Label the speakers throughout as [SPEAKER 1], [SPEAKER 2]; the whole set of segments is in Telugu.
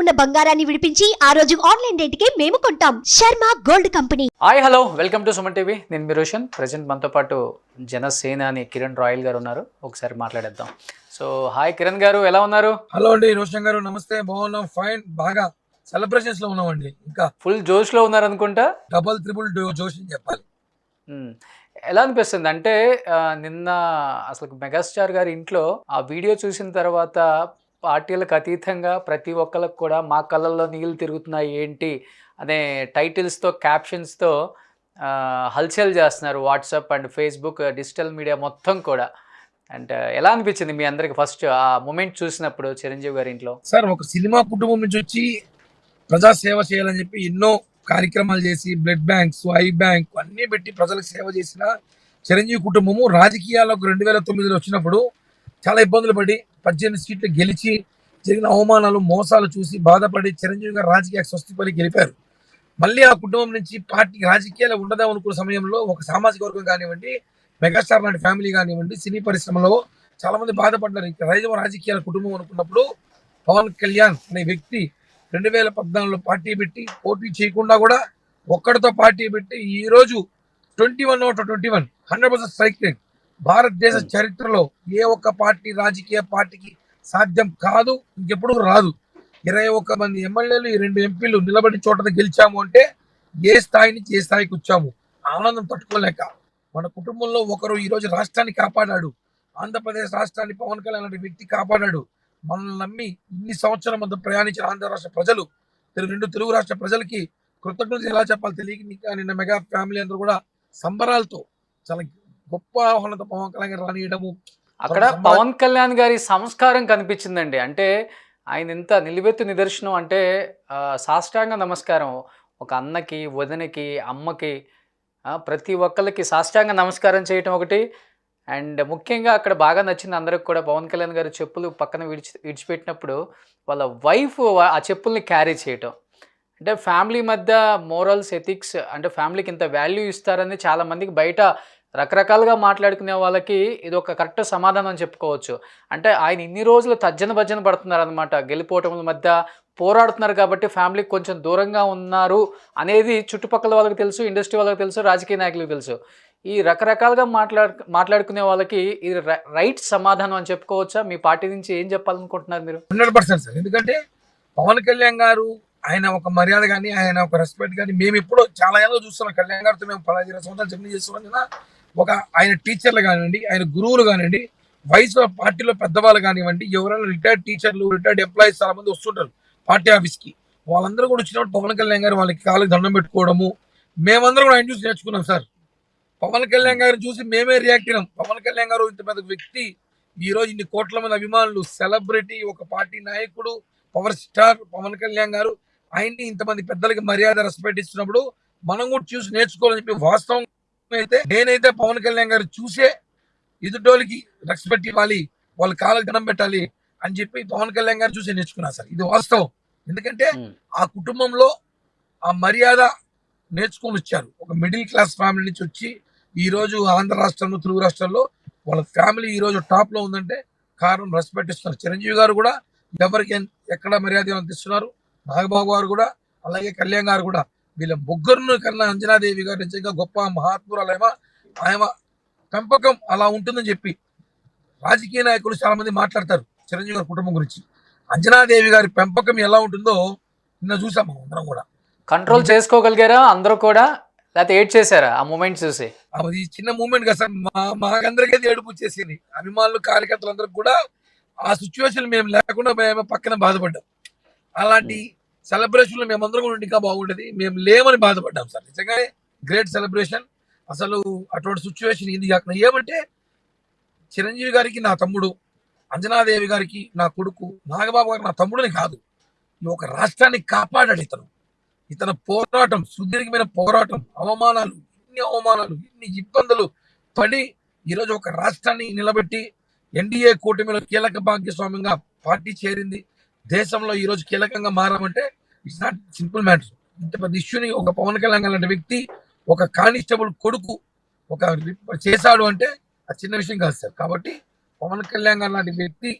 [SPEAKER 1] ఉన్న బంగారాన్ని విడిపించి ఆ రోజు ఆన్లైన్ రేటుకే మేము కొంటాం. Sharma gold company.
[SPEAKER 2] Hi hello. Welcome to Suman TV. నేను మీ రోషన్. ప్రజెంట్ మనతో పాటు జనసేన అని కిరణ్ రాయల్ గారు ఉన్నారు. ఒకసారి మాట్లాడేద్దాం. సో హాయ్ కిరణ్ గారు ఎలా ఉన్నారు?
[SPEAKER 3] హలో అండి రోషన్ గారు నమస్తే. బాగున్నాం ఫైన్. బాగా సెలబ్రేషన్స్లో ఉన్నామండి. ఇంకా
[SPEAKER 2] ఫుల్ జోష్లో ఉన్నారు అనుకుంటా
[SPEAKER 3] డబల్ త్రిబుల్ జోష్ అని చెప్పాలి.
[SPEAKER 2] ఎలా అనిపిస్తుంది? అంటే నిన్న అసలు మెగాస్టార్ గారి ఇంట్లో ఆ వీడియో చూసిన తర్వాత పార్టీలకు అతీతంగా ప్రతి ఒక్కరికి కూడా మా కళ్ళల్లో నీళ్ళు తిరుగుతున్నాయి ఏంటి అనే టైటిల్స్తో క్యాప్షన్స్తో హల్చల్ చేస్తున్నారు WhatsApp and Facebook digital media మొత్తం కూడా. అండ్ ఎలా అనిపించింది మీ అందరికి ఫస్ట్ ఆ మూమెంట్ చూసినప్పుడు చిరంజీవి గారి ఇంట్లో?
[SPEAKER 3] సార్ ఒక సినిమా కుటుంబం నుంచి వచ్చి ప్రజా సేవ చేయాలని చెప్పి ఎన్నో కార్యక్రమాలు చేసి బ్లడ్ బ్యాంక్స్ ఐ బ్యాంక్ అన్ని పెట్టి ప్రజలకు సేవ చేసిన చిరంజీవి కుటుంబము రాజకీయాలకు రెండు వేల తొమ్మిదిలో వచ్చినప్పుడు చాలా ఇబ్బందులు పడి పద్దెనిమిది సీట్లు గెలిచి జరిగిన అవమానాలు మోసాలు చూసి బాధపడి చిరంజీవి గారు రాజకీయ స్వస్తి పలి గెలిపారు. మళ్ళీ ఆ కుటుంబం నుంచి పార్టీ రాజకీయాలు ఉండదాం అనుకున్న సమయంలో ఒక సామాజిక వర్గం కానివ్వండి మెగాస్టార్ లాంటి ఫ్యామిలీ కానివ్వండి సినీ పరిశ్రమలో చాలా మంది బాధపడ్డారు రైతు రాజకీయాల కుటుంబం అనుకున్నప్పుడు పవన్ కళ్యాణ్ అనే వ్యక్తి రెండు వేల పద్నాలుగులో పార్టీ పెట్టి పోటీ చేయకుండా కూడా ఒక్కడితో పార్టీ పెట్టి ఈరోజు twenty one out twenty one hundred percent strike rate. భారతదేశ చరిత్రలో ఏ ఒక్క పార్టీ రాజకీయ పార్టీకి సాధ్యం కాదు ఇంకెప్పుడు రాదు. ఇరవై ఒక్క మంది ఎమ్మెల్యేలు ఈ రెండు ఎంపీలు నిలబడి చోట గెలిచాము అంటే ఏ స్థాయి నుంచి ఏ స్థాయికి వచ్చాము? ఆనందం తట్టుకోలేక మన కుటుంబంలో ఒకరు ఈ రోజు రాష్ట్రాన్ని కాపాడాడు. ఆంధ్రప్రదేశ్ రాష్ట్రాన్ని పవన్ కళ్యాణ్ లాంటి వ్యక్తి కాపాడాడు. మనల్ని నమ్మి ఇన్ని సంవత్సరాల మధ్య ప్రయాణించిన ఆంధ్ర రాష్ట్ర ప్రజలు రెండు తెలుగు రాష్ట్ర ప్రజలకి కృతజ్ఞతలు ఎలా చెప్పాలి తెలియక నిన్న మెగా ఫ్యామిలీ అందరూ కూడా సంబరాలతో చాలా గొప్ప ఆహ్వానంతో పవన్ కళ్యాణ్ గారు రానియడము.
[SPEAKER 2] అక్కడ పవన్ కళ్యాణ్ గారి సంస్కారం కనిపించిందండి. అంటే ఆయన ఇంత నిలువెత్తు నిదర్శనం అంటే సాష్టాంగ నమస్కారం. ఒక అన్నకి వదినకి అమ్మకి ప్రతి ఒక్కరికి సాష్టాంగ నమస్కారం చేయటం ఒకటి. అండ్ ముఖ్యంగా అక్కడ బాగా నచ్చింది అందరికి కూడా పవన్ కళ్యాణ్ గారి చెప్పులు పక్కన విడిచి విడిచిపెట్టినప్పుడు వాళ్ళ వైఫ్ ఆ చెప్పుల్ని క్యారీ చేయటం. అంటే ఫ్యామిలీ మధ్య మోరల్స్ ఎథిక్స్ అంటే ఫ్యామిలీకి ఇంత వాల్యూ ఇస్తారని చాలా మందికి బయట రకరకాలుగా మాట్లాడుకునే వాళ్ళకి ఇది ఒక కరెక్ట్ సమాధానం చెప్పుకోవచ్చు. అంటే ఆయన ఇన్ని రోజులు తర్జన భజన పడుతున్నారు అనమాట గెలిపోవటముల మధ్య పోరాడుతున్నారు కాబట్టి ఫ్యామిలీకి కొంచెం దూరంగా ఉన్నారు అనేది చుట్టుపక్కల వాళ్ళకి తెలుసు ఇండస్ట్రీ వాళ్ళకి తెలుసు రాజకీయ నాయకులకు తెలుసు. ఈ రకరకాలుగా మాట్లాడు మాట్లాడుకునే వాళ్ళకి ఇది రైట్ సమాధానం అని చెప్పుకోవచ్చా? మీ పార్టీ నుంచి ఏం చెప్పాలనుకుంటున్నారు మీరు?
[SPEAKER 3] Hundred percent sir. ఎందుకంటే పవన్ కళ్యాణ్ గారు ఆయన ఒక మర్యాద కానీ ఆయన ఒక రెస్పెక్ట్ కానీ మేము ఎప్పుడో చాలా ఏళ్ళలో చూస్తున్నాం. కళ్యాణ్ గారితో మేము పదహైదు ఇరవై సంవత్సరాలు జర్నీ చేస్తున్నాం కదా. ఒక ఆయన టీచర్లు కానివ్వండి ఆయన గురువులు కానివ్వండి వయసు పార్టీలో పెద్దవాళ్ళు కానివ్వండి ఎవరైనా రిటైర్డ్ టీచర్లు రిటైర్డ్ ఎంప్లాయీస్ చాలా మంది వస్తుంటారు పార్టీ ఆఫీస్కి. వాళ్ళందరూ కూడా వచ్చినప్పుడు పవన్ కళ్యాణ్ గారు వాళ్ళకి కాళ్ళకి దండం పెట్టుకోవడము మేమందరం కూడా ఆయన చూసి నేర్చుకున్నాం సార్. పవన్ కళ్యాణ్ గారిని చూసి మేమే రియాక్ట్ అయినాం. పవన్ కళ్యాణ్ గారు ఇంత పెద్ద వ్యక్తి ఈ రోజు ఇన్ని కోట్ల మంది అభిమానులు సెలబ్రిటీ ఒక పార్టీ నాయకుడు పవర్ స్టార్ పవన్ కళ్యాణ్ గారు ఆయన్ని ఇంతమంది పెద్దలకి మర్యాద రెస్పెక్ట్ ఇచ్చినప్పుడు మనం కూడా చూసి నేర్చుకోవాలని చెప్పి వాస్తవం అయితే నేనైతే పవన్ కళ్యాణ్ గారు చూసే ఎదుటోళ్ళకి రెస్పెక్ట్ ఇవ్వాలి వాళ్ళ కాళ్ళకి దండం పెట్టాలి అని చెప్పి పవన్ కళ్యాణ్ గారు చూసి నేర్చుకున్నా సార్. ఇది వాస్తవం. ఎందుకంటే. ఆ కుటుంబంలో ఆ మర్యాద నేర్చుకొని వచ్చారు. ఒక మిడిల్ క్లాస్ ఫ్యామిలీ నుంచి వచ్చి ఈ రోజు ఆంధ్ర రాష్ట్రంలో తెలుగు రాష్ట్రాల్లో వాళ్ళ ఫ్యామిలీ ఈ రోజు టాప్లో ఉందంటే కారణం రెస్పెక్ట్ ఇస్తున్నారు. చిరంజీవి గారు కూడా ఎవరికి ఎక్కడ మర్యాద అందిస్తున్నారు? నాగబాబు గారు కూడా అలాగే కళ్యాణ్ గారు కూడా వీళ్ళ ముగ్గురును కన్నా అంజనాదేవి గారు నిజంగా గొప్ప మహాత్మురాలేమో ఆయన పెంపకం అలా ఉంటుందని చెప్పి రాజకీయ నాయకులు చాలా మంది మాట్లాడతారు చిరంజీవి గారి కుటుంబం గురించి. అంజనాదేవి గారి పెంపకం ఎలా ఉంటుందో నిన్న చూసాం మనం అందరం కూడా.
[SPEAKER 2] కంట్రోల్ చేసుకోగలిగారా అందరూ కూడా? లేకపోతే ఏడ్ చేశారా ఆ మూమెంట్ చూసి?
[SPEAKER 3] అది చిన్న మూమెంట్ కదా సార్. మా మాకందరికీ ఏడుపు వచ్చేసింది. అభిమానులు కార్యకర్తలందరికి కూడా ఆ సిచ్యువేషన్ మేము లేకుండా మేము పక్కన బాధపడ్డాం. అలాంటి సెలబ్రేషన్లో మేమందరం కూడా ఇంకా బాగుంటుంది మేము లేమని బాధపడ్డాం సార్. నిజంగానే గ్రేట్ సెలబ్రేషన్ అసలు అటువంటి సిచ్యువేషన్ ఇది కాకుండా ఏమంటే చిరంజీవి గారికి నా తమ్ముడు అంజనాదేవి గారికి నా కొడుకు నాగబాబు గారికి నా తమ్ముడని కాదు. ఈ ఒక రాష్ట్రాన్ని కాపాడాడు ఇతను. ఇతను పోరాటం సుదీర్ఘమైన పోరాటం అవమానాలు ఇన్ని అవమానాలు ఇన్ని ఇబ్బందులు పడి ఈరోజు ఒక రాష్ట్రాన్ని నిలబెట్టి ఎన్డీఏ కూటమిలో కీలక భాగ్యస్వామ్యంగా పార్టీ చేరింది. దేశంలో ఈరోజు కీలకంగా మారామంటే ఇట్స్ నాట్ సింపుల్ మ్యాటర్ ఇంత పెద్ద ఇష్యూని ఒక పవన్ కళ్యాణ్ లాంటి వ్యక్తి ఒక కానిస్టేబుల్ కొడుకు ఒక చేశాడు అంటే అది చిన్న విషయం కాదు సార్. కాబట్టి పవన్ కళ్యాణ్ గారు లాంటి వ్యక్తి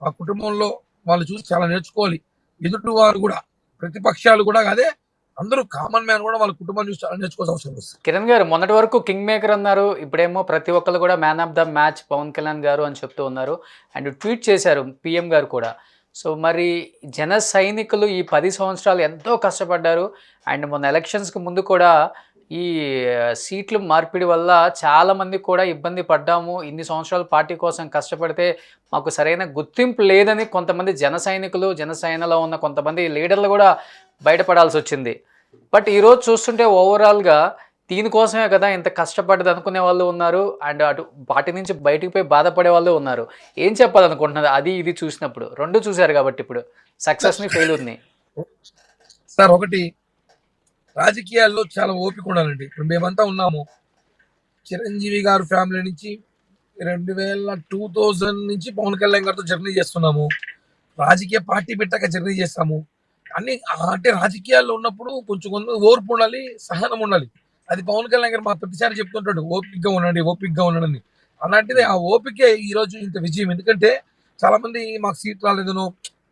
[SPEAKER 3] ఆ కుటుంబంలో వాళ్ళు చూసి చాలా నేర్చుకోవాలి. ఎదుటి వారు కూడా ప్రతిపక్షాలు కూడా అదే అందరూ కామన్ మ్యాన్ కూడా వాళ్ళ కుటుంబం చూసి చాలా నేర్చుకోవాల్సిన అవసరం వస్తుంది
[SPEAKER 2] కిరణ్ గారు మొన్నటి వరకు కింగ్ మేకర్ అన్నారు. ఇప్పుడేమో ప్రతి ఒక్కరు కూడా man of the match Pawan Kalyan గారు అని చెప్తూ ఉన్నారు. అండ్ ట్వీట్ చేశారు పిఎం గారు కూడా. సో మరి జన సైనికులు ఈ పది సంవత్సరాలు ఎంతో కష్టపడ్డారు. అండ్ మొన్న ఎలక్షన్స్కి ముందు కూడా ఈ సీట్లు మార్పిడి వల్ల చాలామంది కూడా ఇబ్బంది పడ్డాము. ఇన్ని సంవత్సరాలు పార్టీ కోసం కష్టపడితే మాకు సరైన గుర్తింపు లేదని కొంతమంది జన సైనికులు జనసేనలో ఉన్న కొంతమంది లీడర్లు కూడా బయటపడాల్సి వచ్చింది. బట్ ఈరోజు చూస్తుంటే ఓవరాల్గా దీనికోసమే కదా ఇంత కష్టపడ్డది అనుకునే వాళ్ళు ఉన్నారు. అండ్ అటు వాటి నుంచి బయటికి పోయి బాధపడే వాళ్ళు ఉన్నారు. ఏం చెప్పాలనుకుంటున్నారు? అది ఇది చూసినప్పుడు. రెండు చూశారు కాబట్టి ఇప్పుడు. సక్సెస్ని ఫెయిల్యూర్ని
[SPEAKER 3] సార్ ఒకటి రాజకీయాల్లో చాలా ఓపిక ఉండాలండి. ఇప్పుడు మేమంతా ఉన్నాము. చిరంజీవి గారు ఫ్యామిలీ నుంచి రెండు వేల టూ థౌజండ్ నుంచి పవన్ కళ్యాణ్ గారితో జర్నీ చేస్తున్నాము. రాజకీయ పార్టీ పెట్టాక జర్నీ చేస్తాము. అన్ని అంటే రాజకీయాల్లో ఉన్నప్పుడు కొంచెం కొంత ఓర్పు ఉండాలి సహనం ఉండాలి. అది పవన్ కళ్యాణ్ గారు మా ప్రతిసారి చెప్తుంటాడు ఓపికగా ఉండండి ఓపికగా ఉండండి. అలాంటిది ఆ ఓపికే ఈ రోజు ఇంత విజయం. ఎందుకంటే చాలా మంది మాకు సీట్ రాలేదనో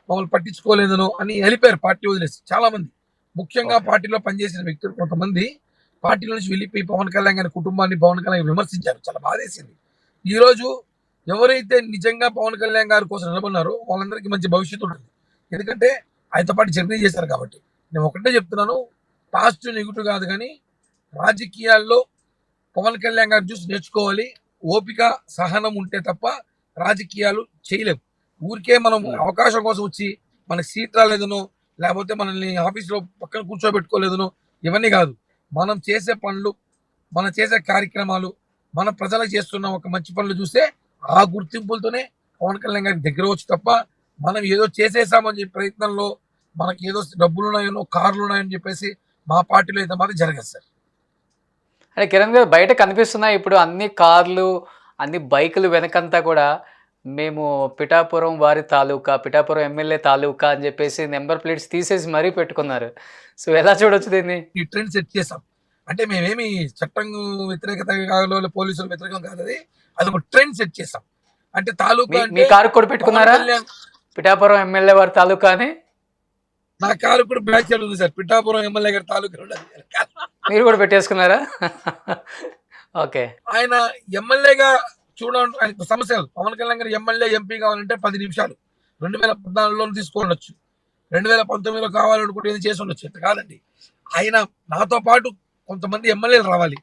[SPEAKER 3] మమ్మల్ని పట్టించుకోలేదనో అని వెళ్ళిపోయారు పార్టీ వదిలేసి చాలా మంది ముఖ్యంగా. పార్టీలో పనిచేసిన వ్యక్తులు కొంతమంది పార్టీలో నుంచి వెళ్ళిపోయి పవన్ కళ్యాణ్ గారి కుటుంబాన్ని పవన్ కళ్యాణ్ విమర్శించారు. చాలా బాధేసింది. ఈ రోజు ఎవరైతే నిజంగా పవన్ కళ్యాణ్ గారి కోసం నిలబడినారో వాళ్ళందరికీ మంచి భవిష్యత్తు ఉంటుంది. ఎందుకంటే ఆయనతో పాటు జర్నీ చేశారు కాబట్టి. నేను ఒకటే చెప్తున్నాను పాజిటివ్ నెగిటివ్ కాదు కానీ రాజకీయాల్లో పవన్ కళ్యాణ్ గారిని చూసి నేర్చుకోవాలి. ఓపిక సహనం ఉంటే తప్ప రాజకీయాలు చేయలేము ఊరికే మనం
[SPEAKER 2] Hmm.
[SPEAKER 3] అవకాశం కోసం వచ్చి మనకి సీట్ రాలేదనో లేకపోతే మనల్ని ఆఫీస్లో పక్కన కూర్చోబెట్టుకోలేదనో ఇవన్నీ కాదు. మనం చేసే పనులు మనం చేసే కార్యక్రమాలు మన ప్రజలకు చేస్తున్న ఒక మంచి పనులు చూస్తే ఆ గుర్తింపులతోనే పవన్ కళ్యాణ్ గారికి దగ్గర వచ్చు తప్ప మనం ఏదో చేసేసామని చెప్పే ప్రయత్నంలో మనకి ఏదో డబ్బులు ఉన్నాయనో కార్లు ఉన్నాయని చెప్పేసి మా పార్టీలో అయితే మాత్రం జరగదు సార్.
[SPEAKER 2] అంటే కిరణ్ గారు బయట కనిపిస్తున్నాయి. ఇప్పుడు అన్ని కార్లు అన్ని బైకులు వెనకంతా కూడా మేము పిఠాపురం వారి తాలూకా పిఠాపురం ఎమ్మెల్యే తాలూకా అని చెప్పేసి నెంబర్ ప్లేట్స్ తీసేసి మరీ పెట్టుకున్నారు. సో ఎలా చూడొచ్చు దీన్ని?
[SPEAKER 3] ఈ ట్రెండ్ సెట్ చేసాం. అంటే మేమేమి చట్టం వ్యతిరేకత కాదు పోలీసుల వ్యతిరేకం కాదు అది. అది ఒక ట్రెండ్ సెట్ చేసాం. అంటే తాలూకా
[SPEAKER 2] మీ- కారు కూడా పెట్టుకున్నారా? పిఠాపురం ఎమ్మెల్యే వారి తాలూకా అని
[SPEAKER 3] నా కారు కూడా బ్యాచ్ ఉంది సార్. పిఠాపురం ఎమ్మెల్యే గారి తాలూకా.
[SPEAKER 2] మీరు కూడా పెట్టేసుకున్నారా? ఓకే.
[SPEAKER 3] ఆయన ఎమ్మెల్యేగా చూడండి ఆయనకు సమస్యలు పవన్ కళ్యాణ్ గారు ఎమ్మెల్యే ఎంపీ కావాలంటే పది నిమిషాలు. రెండు వేల పద్నాలుగులో తీసుకోండొచ్చు రెండు వేల పంతొమ్మిదిలో కావాలనుకుంటే ఏది చేసి ఉండొచ్చు. ఇంత కాదండి. ఆయన నాతో పాటు కొంతమంది ఎమ్మెల్యేలు రావాలి.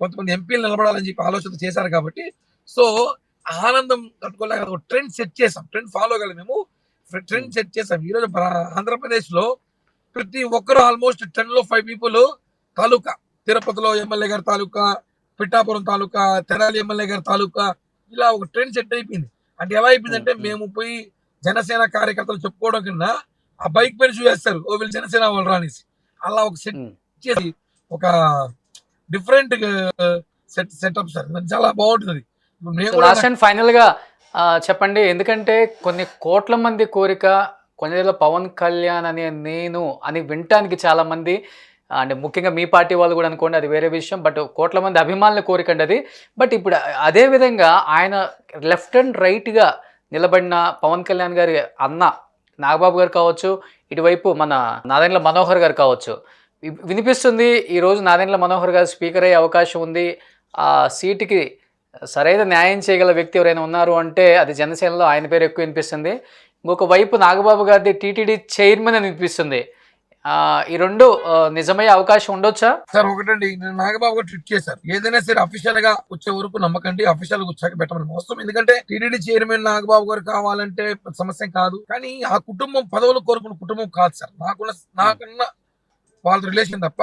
[SPEAKER 3] కొంతమంది ఎంపీలు నిలబడాలని చెప్పి ఆలోచన చేశారు కాబట్టి. సో ఆనందం తట్టుకోలేక ఒక ట్రెండ్ సెట్ చేసాం ట్రెండ్ ఫాలో కాదు మేము. ట్రెండ్ సెట్ చేసాం ఈరోజు ఆంధ్రప్రదేశ్లో ప్రతి ఒక్కరు ఆల్మోస్ట్ టెన్లో ఫైవ్ పీపుల్ తాలూకా తిరుపతిలో ఎమ్మెల్యే గారి తాలూకా పిఠాపురం తాలూకా తెనాలి ఎమ్మెల్యే గారి తాలూకా ఇలా ఒక ట్రెండ్ సెట్ అయిపోయింది. అంటే ఎలా అయిపోయిందంటే
[SPEAKER 2] మ్మ్.
[SPEAKER 3] మేము పోయి జనసేన కార్యకర్తలు చెప్పుకోవడం కన్నా ఆ బైక్ పైన చూసేస్తారు. ఓ వీళ్ళు జనసేన వాళ్ళు రానిసి అలా ఒక సెట్. చేసి ఒక డిఫరెంట్ సెట్ సెటప్ సార్. చాలా బాగుంటుంది.
[SPEAKER 2] లాస్ట్ అండ్ ఫైనల్గా చెప్పండి. ఎందుకంటే కొన్ని కోట్ల మంది కోరిక కొన్నిలో పవన్ కళ్యాణ్ అనే నేను అని వినటానికి చాలా మంది అంటే ముఖ్యంగా మీ పార్టీ వాళ్ళు కూడా అనుకోండి అది వేరే విషయం. బట్ కోట్ల మంది అభిమానుల కోరికండి అది. బట్ ఇప్పుడు అదే విధంగా ఆయన లెఫ్ట్ అండ్ రైట్గా నిలబడిన పవన్ కళ్యాణ్ గారి అన్న నాగబాబు గారు కావచ్చు ఇటువైపు మన నాదెండ్ల మనోహర్ గారు కావచ్చు. వినిపిస్తుంది ఈరోజు నాదెండ్ల మనోహర్ గారు స్పీకర్ అయ్యే అవకాశం ఉంది. ఆ సీటుకి సరైన న్యాయం చేయగల వ్యక్తి ఎవరైనా ఉన్నారు అంటే అది జనసేనలో ఆయన పేరు ఎక్కువ వినిపిస్తుంది. ఇంకొక వైపు నాగబాబు గారిది టీటీడీ చైర్మన్ అని వినిపిస్తుంది. ఈ రెండు నిజమయ్యే అవకాశం ఉండొచ్చా?
[SPEAKER 3] సార్ ఒకటండి నాగబాబు గారు ట్విట్ చేశారు. ఏదైనా సరే అఫీషియల్గా వచ్చే వరకు నమ్మకండి అఫీషియల్గా వచ్చాక పెట్టమని మోసం. ఎందుకంటే టీడీడీ చైర్మన్ నాగబాబు గారు కావాలంటే సమస్య కాదు. కానీ ఆ కుటుంబం పదవులు కోరుకున్న కుటుంబం కాదు సార్. నాకున్న నాకున్న వాళ్ళ రిలేషన్ తప్ప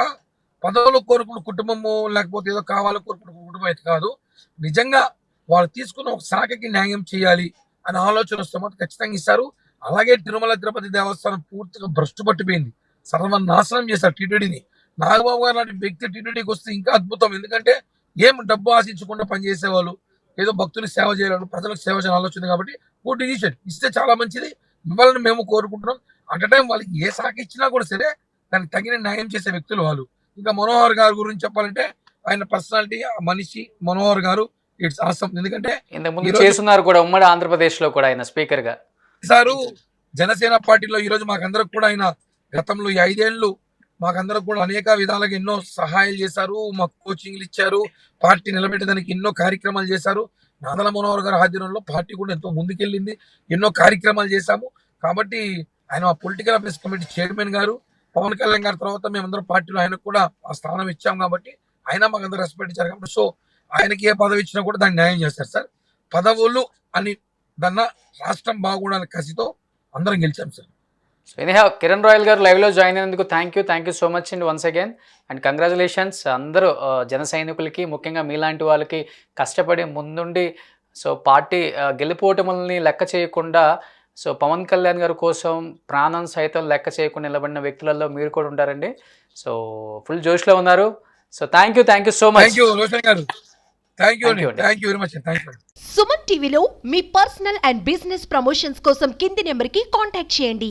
[SPEAKER 3] పదవులు కోరుకున్న కుటుంబము లేకపోతే ఏదో కావాలో కోరుకున్న కుటుంబం అయితే కాదు. నిజంగా వాళ్ళు తీసుకున్న ఒక శాఖకి న్యాయం చేయాలి అనే ఆలోచన వస్తే మాత్రం ఖచ్చితంగా ఇస్తారు. అలాగే తిరుమల తిరుపతి దేవస్థానం పూర్తిగా భ్రష్టు పట్టిపోయింది. సర్వనాశనం చేశారు టీటీడీని. నాగబాబు గారు లాంటి వ్యక్తి టీటీడీకి వస్తే ఇంకా అద్భుతం. ఎందుకంటే ఏం డబ్బు ఆశించకుండా పనిచేసేవాళ్ళు ఏదో భక్తులకు సేవ చేయాలని ప్రజలకు సేవ చేయాలని ఆలోచన కాబట్టి గుడ్ డిసిషన్ ఇస్తే చాలా మంచిది. ఇవ్వాలని మేము కోరుకుంటున్నాం. అట్ టైం వాళ్ళకి ఏ శాఖ ఇచ్చినా కూడా సరే దానికి తగిన న్యాయం చేసే వ్యక్తులు వాళ్ళు. ఇంకా మనోహర్ గారి గురించి చెప్పాలంటే ఆయన పర్సనాలిటీ మనిషి మనోహర్ గారు ఇట్స్ ఆసం ఎందుకంటే
[SPEAKER 2] చేస్తున్నారు కూడా ఉమ్మడి ఆంధ్రప్రదేశ్లో కూడా ఆయన స్పీకర్గా.
[SPEAKER 3] సారు జనసేన పార్టీలో ఈరోజు మాకందరికి కూడా ఆయన గతంలో ఈ ఐదేళ్ళు మాకందరికి కూడా అనేక విధాలుగా ఎన్నో సహాయాలు చేశారు మాకు కోచింగ్లు ఇచ్చారు పార్టీ నిలబెట్టడానికి ఎన్నో కార్యక్రమాలు చేశారు. నాదల మనోహర్ గారి ఆధ్వర్యంలో పార్టీ కూడా ఎంతో ముందుకెళ్ళింది. ఎన్నో కార్యక్రమాలు చేశాము. కాబట్టి ఆయన మా పొలిటికల్ అఫేర్స్ కమిటీ చైర్మన్ గారు పవన్ కళ్యాణ్ గారి తర్వాత మేమందరం పార్టీలో ఆయనకు కూడా ఆ స్థానం ఇచ్చాం కాబట్టి ఆయన మాకు రెస్పెక్ట్ ఇచ్చారు కాబట్టి సో ఆయనకి ఏ పదవి ఇచ్చినా కూడా దాన్ని న్యాయం చేస్తారు సార్. పదవులు అని దాన్న రాష్ట్రం బాగుండాలని కసితో అందరం గెలిచాం sir.
[SPEAKER 2] So anyhow Kiran Royal గారు లైవ్లో జాయిన్ అయినందుకు thank you thank you so much అండి వన్స్ అగైన్ అండ్ కంగ్రాచులేషన్స్ అందరూ జన సైనికులకి ముఖ్యంగా మీలాంటి వాళ్ళకి కష్టపడి ముందుండి సో పార్టీ గెలుపోటములని లెక్క చేయకుండా సో పవన్ కళ్యాణ్ గారి కోసం ప్రాణం సైతం లెక్క చేయకుండా నిలబడిన వ్యక్తులలో మీరు కూడా ఉంటారండి. సో ఫుల్ జోష్లో ఉన్నారు. So thank you thank you so much
[SPEAKER 1] Suman టీవీలో మీ పర్సనల్ అండ్ బిజినెస్ ప్రమోషన్స్ కోసం కింది నెంబర్కి కాంటాక్ట్ చేయండి.